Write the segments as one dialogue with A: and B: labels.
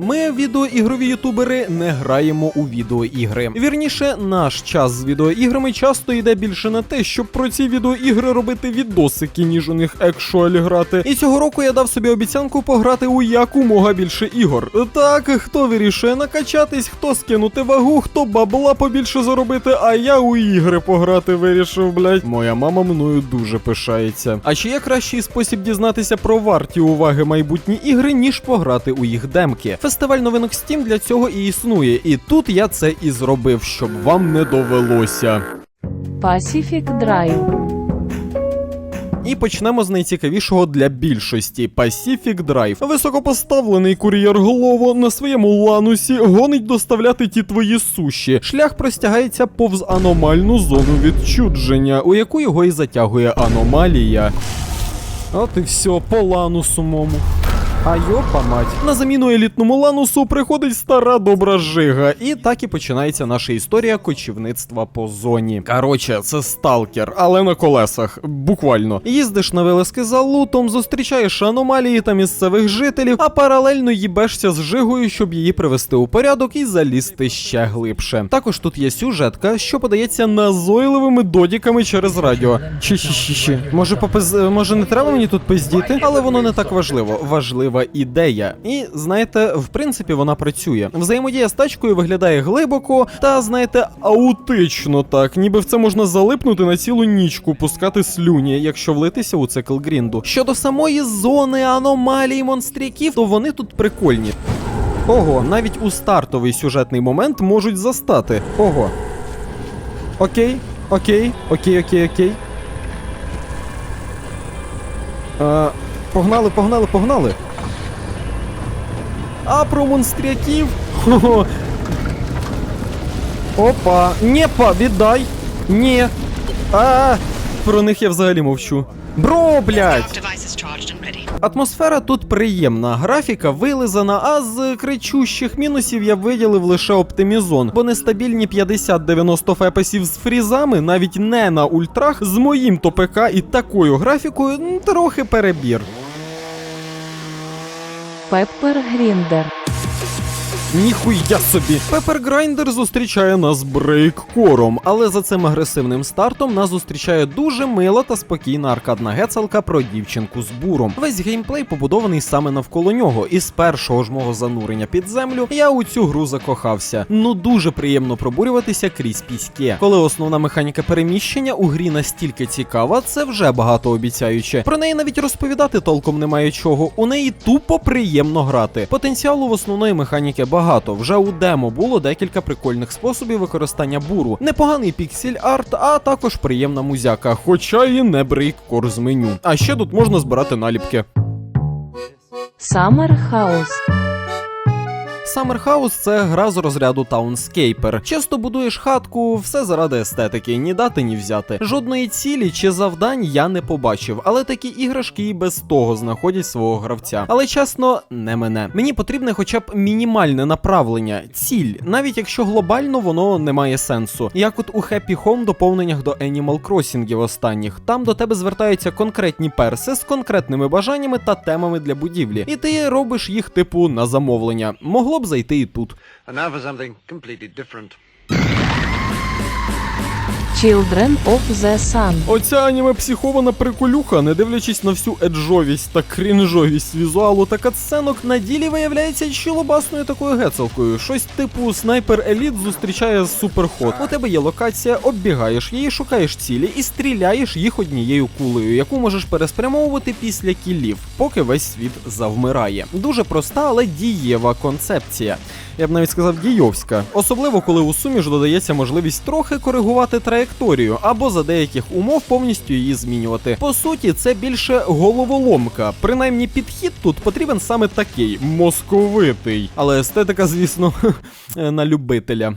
A: Ми, відеоігрові ютубери, не граємо у відеоігри. Вірніше, наш час з відеоіграми часто йде більше на те, щоб про ці відеоігри робити відосики, ніж у них екшуалі грати. І цього року я дав собі обіцянку пограти у якомога більше ігор. Так, хто вирішує накачатись, хто скинути вагу, хто бабла побільше заробити, а я у ігри пограти вирішив, блять. Моя мама мною дуже пишається. А чи є кращий спосіб дізнатися про варті уваги майбутні ігри, ніж пограти у їх демки? Фестиваль новинок Steam для цього і існує, і тут я це і зробив, щоб вам не довелося.
B: Pacific Drive.
A: І почнемо з найцікавішого для більшості Pacific Drive. Високопоставлений кур'єр Глово на своєму ланусі гонить доставляти ті твої суші. Шлях простягається повз аномальну зону відчудження, у яку його і затягує аномалія. От і все, по ланусу мому. А йопа мать. На заміну елітному ланусу приходить стара добра жига, і так і починається наша історія кочівництва по зоні. Короче, це сталкер, але на колесах, буквально. Їздиш на велески за лутом, зустрічаєш аномалії та місцевих жителів, а паралельно їбешся з жигою, щоб її привести у порядок і залізти ще глибше. Також тут є сюжетка, що подається назойливими додіками через радіо. Чи чи чи чи може попиз... може не треба мені тут пиздіти, але воно не так важливо. Важлива ідея. І знаєте, в принципі, вона працює. Взаємодія з тачкою виглядає глибоко та, знаєте, аутично так, ніби в це можна залипнути на цілу нічку, пускати слюні, якщо влитися у цикл грінду. Щодо самої зони аномалій монстряків, то вони тут прикольні. Ого, навіть у стартовий сюжетний момент можуть застати. Ого. Окей, окей, окей, окей, окей. Е, погнали, погнали, погнали. А про монстряків. Опа. Нєпа, віддай. Ні. А, про них я взагалі мовчу. Бро, блядь! Атмосфера тут приємна, графіка вилизана, а з кричущих мінусів я виділив лише оптимізон, бо нестабільні 50-90 фепесів з фрізами, навіть не на ультрах, з моїм то ПК і такою графікою трохи перебір.
B: Pepper Grinder.
A: Ніхуя собі. Пепер Грайндер зустрічає нас брейккором, але за цим агресивним стартом нас зустрічає дуже мила та спокійна аркадна гецалка про дівчинку з буром. Весь геймплей побудований саме навколо нього, і з першого ж мого занурення під землю я у цю гру закохався. Ну дуже приємно пробурюватися крізь піське. Коли основна механіка переміщення у грі настільки цікава, це вже багатообіцяюче. Про неї навіть розповідати толком немає чого. У неї тупо приємно грати. Потенціалу в основної механіки багато. Вже у демо було декілька прикольних способів використання буру. Непоганий піксель арт, а також приємна музяка, хоча і не брейккор з меню. А ще тут можна збирати наліпки.
B: Summer House.
A: Summer House – це гра з розряду Townscaper. Часто будуєш хатку, все заради естетики, ні дати, ні взяти. Жодної цілі чи завдань я не побачив, але такі іграшки і без того знаходять свого гравця. Але чесно, не мене. Мені потрібне хоча б мінімальне направлення, ціль, навіть якщо глобально воно не має сенсу. Як от у Happy Home доповненнях до Animal Crossing останніх, там до тебе звертаються конкретні перси з конкретними бажаннями та темами для будівлі, і ти робиш їх типу на замовлення. Могло б зайти і тут.
B: Children of the Sun.
A: Оця аніме психована приколюха, не дивлячись на всю еджовість та крінжовість візуалу та катсценок, на ділі виявляється щілобасною такою гецелкою. Щось типу снайпер еліт зустрічає суперход. У тебе є локація, оббігаєш її, шукаєш цілі і стріляєш їх однією кулею, яку можеш переспрямовувати після кілів, поки весь світ завмирає. Дуже проста, але дієва концепція. Я б навіть сказав дійовська, особливо коли у суміш додається можливість трохи коригувати траєкторію або за деяких умов повністю її змінювати. По суті, це більше головоломка. Принаймні, підхід тут потрібен саме такий московитий. Але естетика, звісно, на любителя.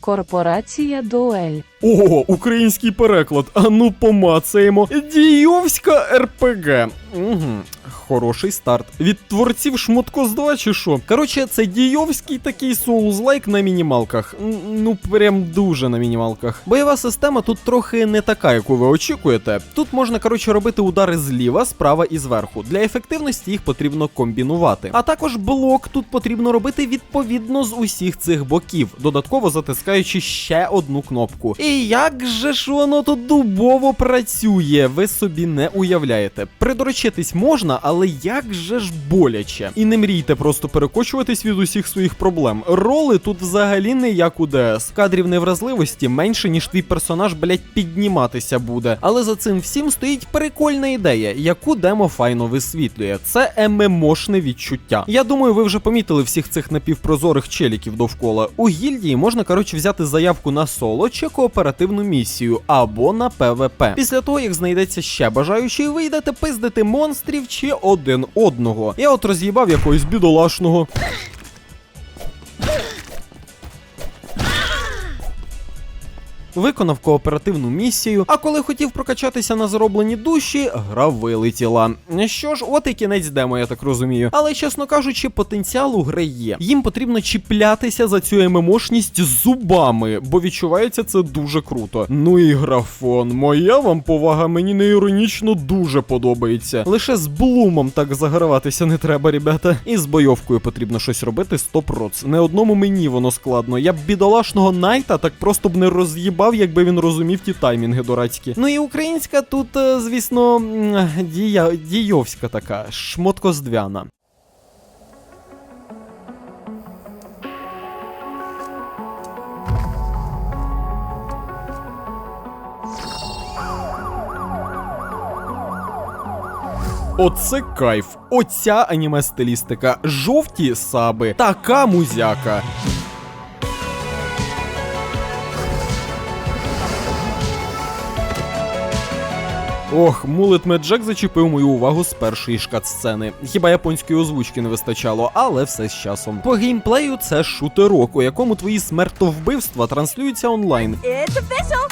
B: Корпорація Дуель.
A: О, український переклад. А ну помацаємо. Дійовська РПГ. Угу. Хороший старт. Від творців Шмотко з 2 чи що? Коротше, це дійовський такий соус-лайк на мінімалках. Ну, прям дуже на мінімалках. Бойова система тут трохи не така, яку ви очікуєте. Тут можна, коротше, робити удари зліва, справа і зверху. Для ефективності їх потрібно комбінувати. А також блок тут потрібно робити відповідно з усіх цих боків, додатково затискаючи ще одну кнопку. І як же ж воно тут дубово працює, ви собі не уявляєте. Придорочитись можна, але як же ж боляче. І не мрійте просто перекочуватись від усіх своїх проблем. Роли тут взагалі не як у ДС. Кадрів невразливості менше, ніж твій персонаж, блять, підніматися буде. Але за цим всім стоїть прикольна ідея, яку демо файно висвітлює. Це ММОшне відчуття. Я думаю, ви вже помітили всіх цих напівпрозорих челіків довкола. У гільдії можна, коротше, взяти заявку на соло чи кооперативну місію, або на ПВП. Після того, як знайдеться ще бажаючий, ви пиздити монстрів чи один одного. Я от роз'їбав якогось бідолашного. Виконав кооперативну місію, а коли хотів прокачатися на зароблені душі, гра вилетіла. Що ж, от і кінець демо, я так розумію. Але чесно кажучи, потенціал у гри є. Їм потрібно чіплятися за цю ММОшність зубами, бо відчувається це дуже круто. Ну і графон, моя вам повага мені не іронічно дуже подобається. Лише з блумом так заграватися не треба, ребята. І з бойовкою потрібно щось робити 100%. Не одному мені воно складно. Я б бідолашного найта так просто б не роз'їбав, якби він розумів ті таймінги дурацькі. Ну і українська тут, е, звісно, дія, дійовська така, шмоткоздвяна. Оце кайф. Оця аніме стилістика. Жовті саби. Така музяка. Ох, мулет Меджек зачепив мою увагу з першої ж кат-сцени. Хіба японської озвучки не вистачало, але все з часом. По геймплею це шутерок, у якому твої смертовбивства транслюються онлайн.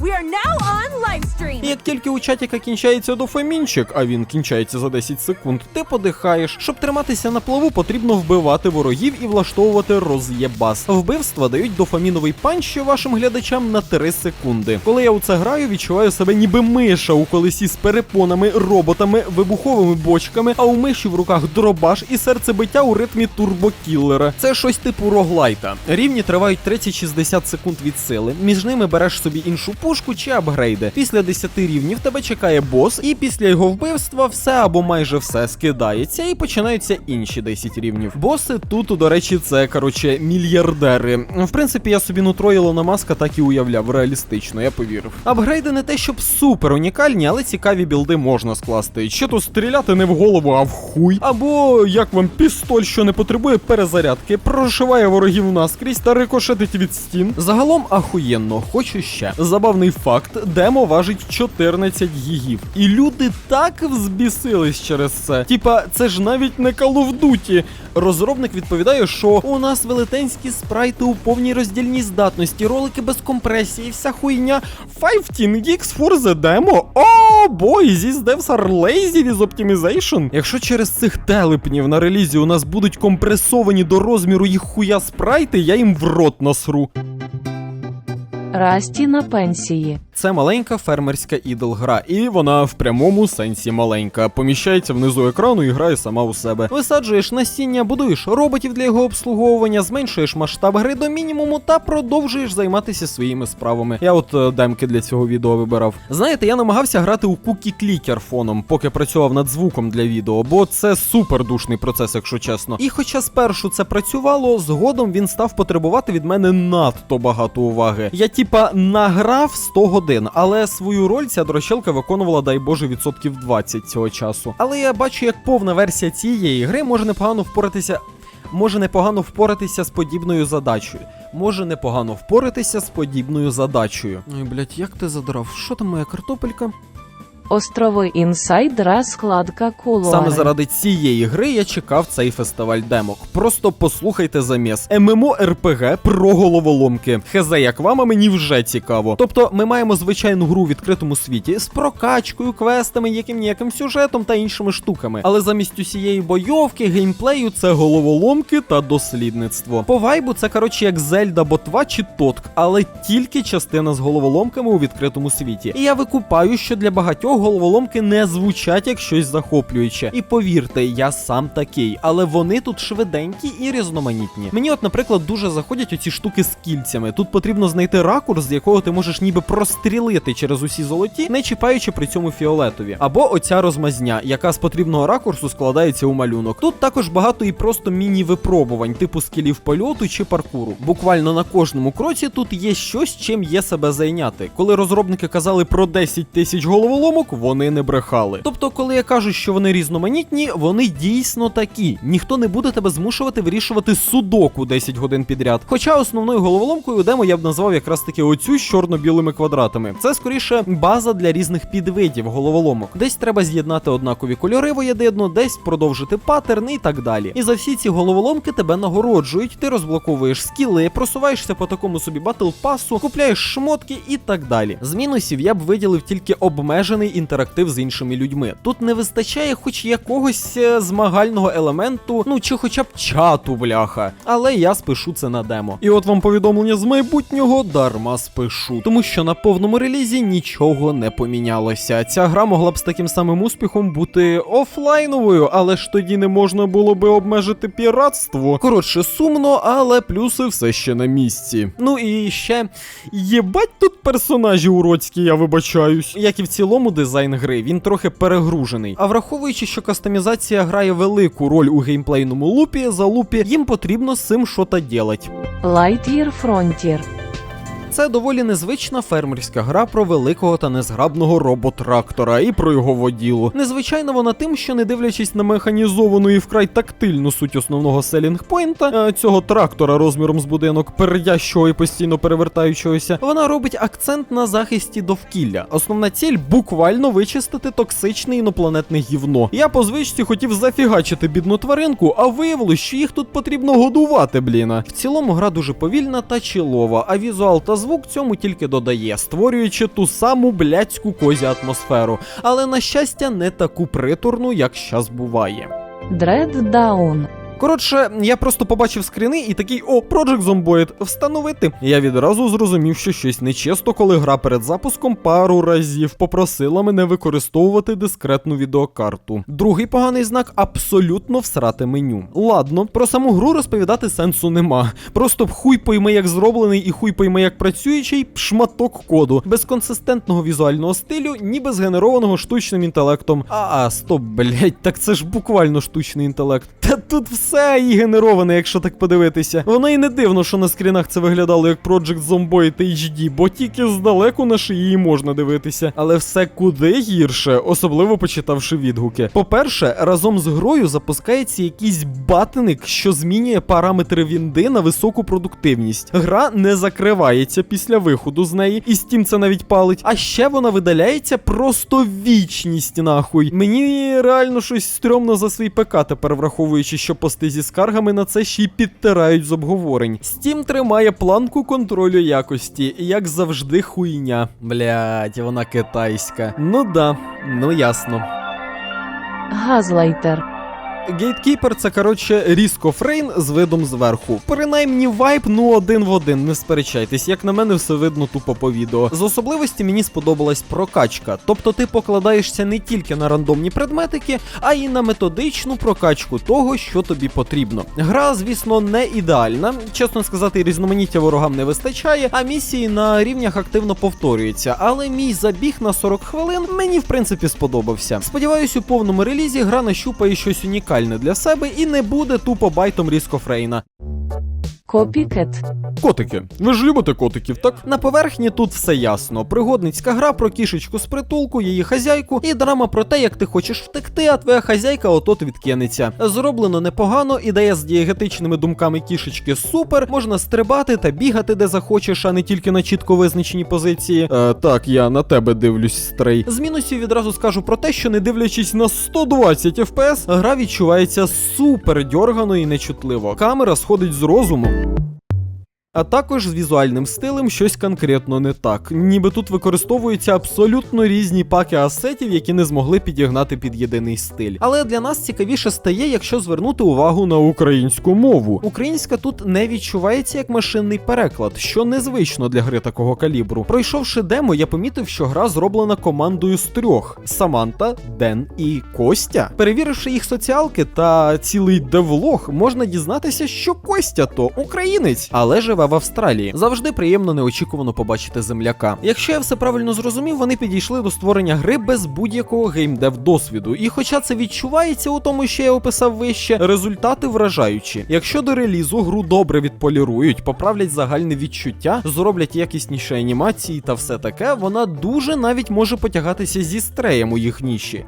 C: We are now on live stream.
A: І як тільки у чатіка кінчається дофамінчик, а він кінчається за 10 секунд, ти подихаєш. Щоб триматися на плаву, потрібно вбивати ворогів і влаштовувати роз'єбас. Вбивства дають дофаміновий панч вашим глядачам на 3 секунди. Коли я у це граю, відчуваю себе ніби миша у колесі з перепонами, роботами, вибуховими бочками, а у миші в руках дробаш і серцебиття у ритмі турбокіллера. Це щось типу роглайта. Рівні тривають 30-60 секунд від сили. Між ними береш собі іншу пушку чи апгрейди. Після 10 рівнів тебе чекає бос, і після його вбивства все або майже все скидається, і починаються інші 10 рівнів. Боси тут, до речі, це короче мільярдери. В принципі, я собі нутро Ілона Маска так і уявляв, реалістично, я повірив. Апгрейди не те, щоб супер унікальні, але цікаві білди можна скласти. Чи то стріляти не в голову, а в хуй. Або як вам пістоль, що не потребує перезарядки, прошиває ворогів наскрізь та рикошетить від стін. Загалом ахуєнно, хочу ще. Забавний факт: демо важить 14 гігів. І люди так взбісились через це. Типа, це ж навіть не Call. Розробник відповідає, що у нас велетенські спрайти у повній роздільній здатності, ролики без компресії, вся хуйня. 15 gigs for the demo. О, бой, зі здевсар lazy with optimization. Якщо через цих телепнів на релізі у нас будуть компресовані до розміру їх хуя спрайти, я їм в рот насру.
B: Расті на пенсії.
A: Це маленька фермерська ідол гра, і вона в прямому сенсі маленька. Поміщається внизу екрану і грає сама у себе. Висаджуєш насіння, будуєш роботів для його обслуговування, зменшуєш масштаб гри до мінімуму та продовжуєш займатися своїми справами. Я от е, демки для цього відео вибирав. Знаєте, я намагався грати у Cookie Clicker фоном, поки працював над звуком для відео, бо це супер душний процес, якщо чесно. І хоча спершу це працювало, згодом він став потребувати від мене надто багато уваги. Я типа награв 100 годин, але свою роль ця дрощелка виконувала, дай Боже, відсотків 20 цього часу. Але я бачу, як повна версія цієї гри може непогано впоратися. Може непогано впоратися з подібною задачею. Може непогано впоратися з подібною задачею. Ой, блять, як ти задрав? Що там моя картопелька?
B: Острови інсайд розкладка кулуари.
A: Саме заради цієї гри я чекав цей фестиваль демок. Просто послухайте заміс. ММО РПГ про головоломки. Хезе, як вам, а мені вже цікаво. Тобто, ми маємо звичайну гру у відкритому світі з прокачкою, квестами, яким ніяким сюжетом та іншими штуками. Але замість усієї бойовки, геймплею це головоломки та дослідництво. По вайбу це коротше як Зельда Ботва чи Тотк, але тільки частина з головоломками у відкритому світі. І я викупаю, що для багатьох головоломки не звучать як щось захоплююче. І повірте, я сам такий, але вони тут швиденькі і різноманітні. Мені, от, наприклад, дуже заходять оці штуки з кільцями. Тут потрібно знайти ракурс, з якого ти можеш ніби прострілити через усі золоті, не чіпаючи при цьому фіолетові. Або оця розмазня, яка з потрібного ракурсу складається у малюнок. Тут також багато і просто міні-випробувань, типу скілів польоту чи паркуру. Буквально на кожному кроці тут є щось, чим є себе зайняти. Коли розробники казали про 10 тисяч головоломок, вони не брехали. Тобто, коли я кажу, що вони різноманітні, вони дійсно такі. Ніхто не буде тебе змушувати вирішувати судоку 10 годин підряд. Хоча основною головоломкою демо я б назвав якраз таки оцю з чорно-білими квадратами. Це скоріше база для різних підвидів головоломок. Десь треба з'єднати однакові кольори воєдино, десь продовжити паттерни і так далі. І за всі ці головоломки тебе нагороджують, ти розблоковуєш скіли, просуваєшся по такому собі батл пасу, купляєш шмотки і так далі. З мінусів я б виділив тільки обмежений інтерактив з іншими людьми. Тут не вистачає хоч якогось е, змагального елементу, ну чи хоча б чату, бляха. Але я спишу це на демо. І от вам повідомлення з майбутнього дарма спишу, тому що на повному релізі нічого не помінялося. Ця гра могла б з таким самим успіхом бути офлайновою, але ж тоді не можна було би обмежити піратство. Коротше, сумно, але плюси все ще на місці. Ну і ще єбать тут персонажі уродські, я вибачаюсь. Як і в цілому дизайн гри, він трохи перегружений. А враховуючи, що кастомізація грає велику роль у геймплейному лупі, за лупі, їм потрібно з цим що-то ділать.
B: Lightyear Frontier.
A: Це доволі незвична фермерська гра про великого та незграбного роботрактора і про його воділу. Незвичайна вона тим, що не дивлячись на механізовану і вкрай тактильну суть основного селінг-пойнта е, цього трактора розміром з будинок, пердящого і постійно перевертаючогося, вона робить акцент на захисті довкілля. Основна ціль буквально вичистити токсичне інопланетне гівно. Я по звичці хотів зафігачити бідну тваринку, а виявилось, що їх тут потрібно годувати, бліна. В цілому гра дуже повільна та чилова, а візуал та звук цьому тільки додає, створюючи ту саму блядську козі атмосферу, але на щастя не таку приторну, як щас буває.
B: Down.
A: Коротше, я просто побачив скріни і такий о, Project Zomboid, встановити. Я відразу зрозумів, що щось нечисто, коли гра перед запуском пару разів попросила мене використовувати дискретну відеокарту. Другий поганий знак абсолютно всрате меню. Ладно, про саму гру розповідати сенсу нема. Просто хуй пойми, як зроблений, і хуй пойми, як працюючий шматок коду, без консистентного візуального стилю, ніби згенерованого штучним інтелектом. А, а стоп, блять, так це ж буквально штучний інтелект. Та тут все і генероване, якщо так подивитися. Воно і не дивно, що на скрінах це виглядало як Project Zomboid HD, бо тільки здалеку на шиї можна дивитися. Але все куди гірше, особливо почитавши відгуки. По-перше, разом з грою запускається якийсь батник, що змінює параметри вінди на високу продуктивність. Гра не закривається після виходу з неї, і Steam це навіть палить. А ще вона видаляється просто вічність, нахуй. Мені реально щось стрьомно за свій ПК тепер враховуючи, що пости зі скаргами на це ще й підтирають з обговорень. Steam тримає планку контролю якості, як завжди, хуйня. Блять, вона китайська. Ну да, ну ясно.
B: Газлайтер.
A: Gatekeeper це коротше різко фрейн з видом зверху. Принаймні вайп, ну один в один, не сперечайтесь, як на мене, все видно тупо по відео. З особливості мені сподобалась прокачка. Тобто ти покладаєшся не тільки на рандомні предметики, а й на методичну прокачку того, що тобі потрібно. Гра, звісно, не ідеальна. Чесно сказати, різноманіття ворогам не вистачає, а місії на рівнях активно повторюються. Але мій забіг на 40 хвилин мені в принципі сподобався. Сподіваюсь, у повному релізі гра нащупає щось унікальне для себе і не буде тупо байтом різкофрейна.
B: Копікет.
A: Котики. Ви ж любите котиків, так? На поверхні тут все ясно. Пригодницька гра про кішечку з притулку, її хазяйку, і драма про те, як ти хочеш втекти, а твоя хазяйка отот відкинеться. Зроблено непогано, ідея з дієгетичними думками кішечки супер. Можна стрибати та бігати де захочеш, а не тільки на чітко визначені позиції. Е, так, я на тебе дивлюсь, стрей. З мінусів відразу скажу про те, що не дивлячись на 120 FPS, гра відчувається супер дьоргано і нечутливо. Камера сходить з розуму. you А також з візуальним стилем щось конкретно не так. Ніби тут використовуються абсолютно різні паки асетів, які не змогли підігнати під єдиний стиль. Але для нас цікавіше стає, якщо звернути увагу на українську мову. Українська тут не відчувається як машинний переклад, що незвично для гри такого калібру. Пройшовши демо, я помітив, що гра зроблена командою з трьох: Саманта, Ден і Костя. Перевіривши їх соціалки та цілий девлог, можна дізнатися, що Костя то українець, але живе в Австралії. Завжди приємно неочікувано побачити земляка. Якщо я все правильно зрозумів, вони підійшли до створення гри без будь-якого геймдев досвіду. І хоча це відчувається у тому, що я описав вище, результати вражаючі. Якщо до релізу гру добре відполірують, поправлять загальне відчуття, зроблять якісніші анімації та все таке, вона дуже навіть може потягатися зі стреєм у їх ніші.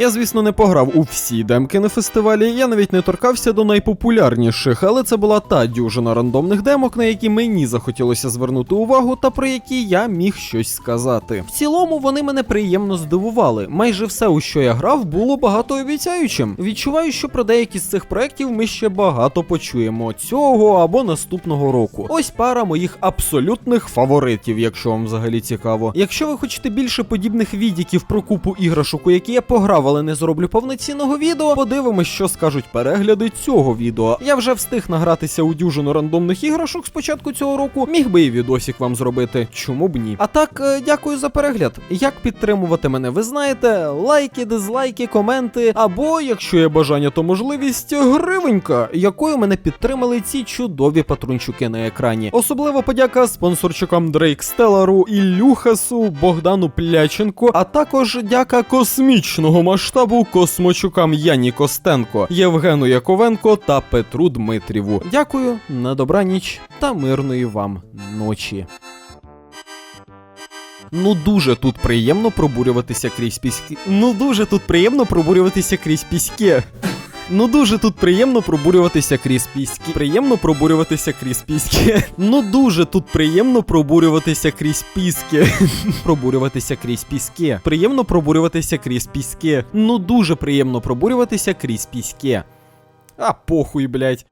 A: Я, звісно, не пограв у всі демки на фестивалі, я навіть не торкався до найпопулярніших, але це була та дюжина рандомних демок, на які мені захотілося звернути увагу та про які я міг щось сказати. В цілому вони мене приємно здивували. Майже все, у що я грав, було багатообіцяючим. Відчуваю, що про деякі з цих проєктів ми ще багато почуємо цього або наступного року. Ось пара моїх абсолютних фаворитів, якщо вам взагалі цікаво. Якщо ви хочете більше подібних відіків про купу іграшок, у які я пограв, але не зроблю повноцінного відео, подивимось, що скажуть перегляди цього відео. Я вже встиг награтися у дюжину рандомних іграшок з початку цього року. Міг би і відосик вам зробити. Чому б ні? А так, е, дякую за перегляд. Як підтримувати мене, ви знаєте, лайки, дизлайки, коменти, або, якщо є бажання, то можливість гривенька, якою мене підтримали ці чудові патрунчуки на екрані. Особлива подяка спонсорчикам Дрейк Стеллару, Ілюхасу, Богдану Пляченко, а також дяка космічного масштабу космочукам Яні Костенко, Євгену Яковенко та Петру Дмитріву. Дякую, на добраніч та мирної вам ночі. Ну дуже тут приємно пробурюватися крізь піски. Ну дуже тут приємно пробурюватися крізь піски. Ну дуже тут приємно пробурюватися крізь піськи. Приємно пробурюватися крізь піськи. Ну дуже тут приємно пробурюватися крізь піски. Пробурюватися крізь піски. Приємно пробурюватися крізь піски. Ну дуже приємно пробурюватися крізь піски. А похуй, блять.